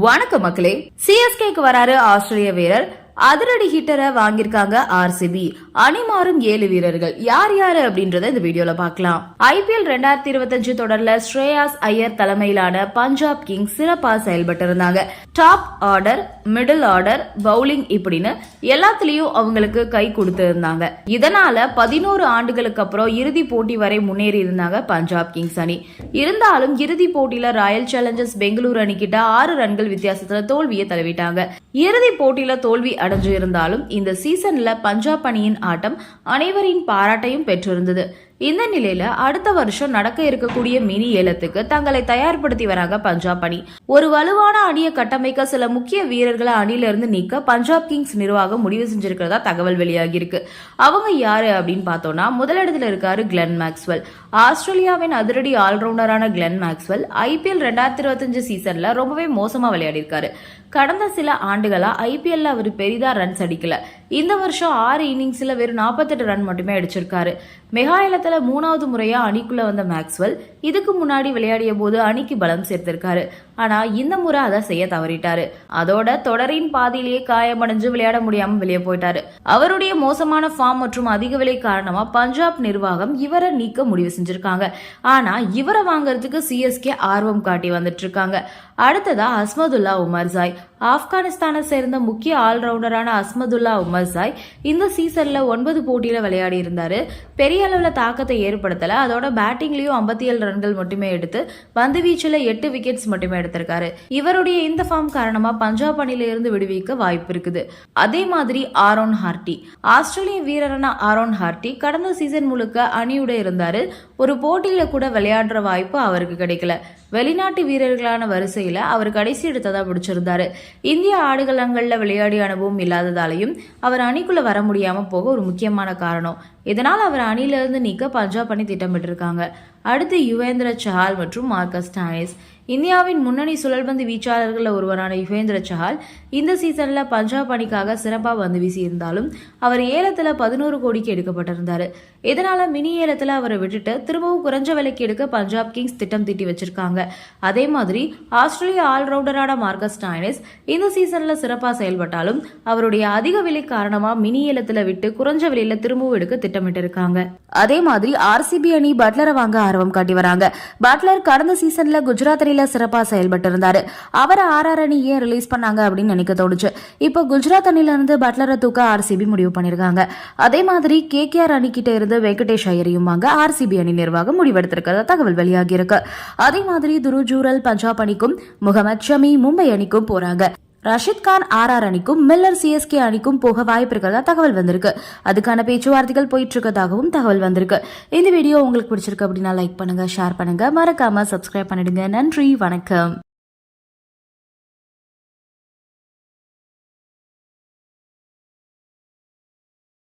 வணக்கம் மக்களே. சிஎஸ்கேக்கு வராரு ஆஸ்திரேலிய வீரர் அதிரடி ஹிட்டரை வாங்கியிருக்காங்க ஆர்சிபி அணி மாறும் ஏழு வீரர்கள். யார் யாரு அப்படின்றத இந்த வீடியோல பார்க்கலாம். ஐபிஎல் ரெண்டாயிரத்தி இருபத்தஞ்சு தொடர்ல ஸ்ரேயாஸ் ஐயர் தலைமையிலான பஞ்சாப் கிங்ஸ் சிறப்பா செயல்பட்டு இருந்தாங்க top order middle order bowling இப்படின்னு எல்லாத்துலயும் அவங்களுக்கு கை கொடுத்து இருந்தாங்க இதனால பதினோரு ஆண்டுகளுக்கு அப்புறம் இறுதி போட்டி வரை முன்னேறி இருந்தாங்க பஞ்சாப் கிங்ஸ் அணி. இருந்தாலும் இறுதி போட்டியில ராயல் சேலஞ்சர்ஸ் பெங்களூரு அணி கிட்ட ஆறு ரன்கள் வித்தியாசத்துல தோல்வியை தழுவிட்டாங்க. இறுதி போட்டியில தோல்வி அடைஞ்சிருந்தாலும் இந்த சீசன்ல பஞ்சாப் அணியின் ஆட்டம் அனைவரின் பாராட்டையும் பெற்றிருந்தது. இந்த நிலையில அடுத்த வருஷம் நடக்க இருக்கக்கூடிய மினி ஏலத்துக்கு தங்களை தயார்படுத்தி வராங்க பஞ்சாப் அணி. ஒரு வலுவான அணியை கட்டமைக்க சில முக்கிய வீரர்களை அணியிலிருந்து நீக்க பஞ்சாப் கிங்ஸ் நிர்வாகம் முடிவு செஞ்சிருக்கிறதா தகவல் வெளியாகி இருக்கு அவங்க யாரு அப்படின்னு பார்த்தோம்னா முதலிடத்துல இருக்காரு கிளென் மேக்ஸ்வெல் ஆஸ்திரேலியாவின் அதிரடி ஆல்ரவுண்டரான கிளென் மேக்ஸ்வெல் ஐபிஎல் ரெண்டாயிரத்தி இருபத்தஞ்சு சீசன்ல ரொம்பவே மோசமா விளையாடி இருக்காரு கடந்த சில ஆண்டுகளா ஐபிஎல்ல அவர் பெரிதா ரன்ஸ் அடிக்கல. இந்த வருஷம் ஆறு இன்னிங்ஸில் வெறும் நாற்பத்தெட்டு ரன் மட்டுமே அடிச்சிருக்காரு. மெகாலயத்துல மூணாவது முறையாக அணிக்குள்ளே வந்த மேக்ஸ்வெல் இதுக்கு முன்னாடி விளையாடிய போது அணிக்கு பலம் சேர்த்திருக்காரு. ஆனா இந்த முறை அதை செய்ய தவறிட்டாரு. அதோட தொடரின் பாதியிலேயே காயமடைஞ்சு விளையாட முடியாம வெளியே போயிட்டாரு. அவருடைய மோசமான ஃபார்ம் மற்றும் அதிக விலை காரணமா பஞ்சாப் நிர்வாகம் இவரை நீக்க முடிவு செஞ்சிருக்காங்க. ஆனா இவரை வாங்குறதுக்கு சிஎஸ்கே ஆர்வம் காட்டி வந்துட்டு இருக்காங்க அடுத்ததா அஸ்மதுல்லா உமர்சாய் ஆப்கானிஸ்தானை சேர்ந்த முக்கிய ஆல்ரவுண்டரான அஸ்மதுல்லா உமர்சாய் இந்த சீசன்ல ஒன்பது போட்டியில விளையாடி இருந்தாரு. பெரிய அளவுல தாக்கத்தை ஏற்படுத்தல. அதோட பேட்டிங்லயும் ஐம்பத்தி ஏழு ரன்கள் மட்டுமே எடுத்து பந்து வீச்சுல எட்டு விக்கெட்ஸ் மட்டுமே எடுத்திருக்காரு. இவருடைய இந்த ஃபார்ம் காரணமா பஞ்சாப் அணியில இருந்து விடுவிக்க வாய்ப்பு இருக்குது. அதே மாதிரி ஆரோன் ஹார்டி ஆஸ்திரேலிய வீரரான ஆரோன் ஹார்டி கடந்த சீசன் முழுக்க அணியோட இருந்தாரு. ஒரு போட்டியில கூட விளையாடுற வாய்ப்பு அவருக்கு கிடைக்கல. வெளிநாட்டு வீரர்களான வரிசையில அவர் கடைசி இடத்தை பிடிச்சிருந்தாரு. இந்திய ஆடுகளங்கள்ல விளையாடிய அனுபவம் இல்லாததாலையும் அவர் அணிக்குள்ள வர முடியாம போக ஒரு முக்கியமான காரணம். இதனால் அவர் அணியிலிருந்து நீக்க பஞ்சாப் அணி திட்டமிட்டிருக்காங்க. அடுத்து யுவேந்திர சஹால் மற்றும் மார்க்கஸ் டானிஸ் இந்தியாவின் முன்னணி சுழல்பந்து வீச்சாளர்களில் ஒருவரான யுகேந்திர சஹால் இந்த சீசன்ல பஞ்சாப் அணிக்காக சிறப்பாக வந்து வீசியிருந்தாலும் அவர் ஏலத்துல பதினோரு கோடிக்கு எடுக்கப்பட்டிருந்தாரு. இதனால மினி ஏலத்துல அவரை விட்டுட்டு திரும்பவும் குறைஞ்ச விலைக்கு எடுக்க பஞ்சாப் கிங்ஸ் திட்டம் தீட்டி வச்சிருக்காங்க. அதே மாதிரி ஆஸ்திரேலிய ஆல்ரவுண்டரான மார்கஸ் டாய்னிஸ் இந்த சீசன்ல சிறப்பாக செயல்பட்டாலும் அவருடைய அதிக விலை காரணமா மினி ஏலத்துல விட்டு குறைஞ்ச விலையில திரும்பவும் எடுக்க திட்டமிட்டிருக்காங்க. அதே மாதிரி ஆர்சிபி அணி பட்லரை வாங்க ஆர்வம் காட்டி வராங்க. பட்லர் கடந்த சீசன்ல குஜராத் அணியில சிறப்பா செயல்பட்டு இருந்தாரு அவரை ஆர்ஆர் அணி ஏன் ரிலீஸ் பண்ணாங்க அப்படின்னு நினைக்க தோணுச்சு. இப்போ குஜராத் அணில இருந்து பட்லரை தூக்க ஆர்சிபி முடிவு பண்ணிருக்காங்க. அதே மாதிரி கேகேஆர் அணி கிட்ட இருந்து வெங்கடேஷ் ஐயரையும் வாங்க ஆர்சிபி அணி நிர்வாகம் முடிவெடுத்திருக்கிறதா தகவல் வெளியாகி இருக்கு அதே மாதிரி துருஜூரல் பஞ்சாப் அணிக்கும் முகமது ஷமி மும்பை அணிக்கும் போறாங்க. ரஷித் கான் ஆர்ஆர் அணிக்கும் மில்லர் சிஎஸ்கே அணிக்கும் போக வாய்ப்பு இருக்கிறதா தகவல் வந்திருக்கு. அதுக்கான பேச்சுவார்த்தைகள் போயிட்டு இருக்கதாகவும் தகவல் வந்திருக்கு. இந்த வீடியோ உங்களுக்கு பிடிச்சிருக்கு அப்படின்னா லைக் பண்ணுங்க ஷேர் பண்ணுங்க. மறக்காம சப்ஸ்கிரைப் பண்ணிடுங்க. நன்றி வணக்கம்.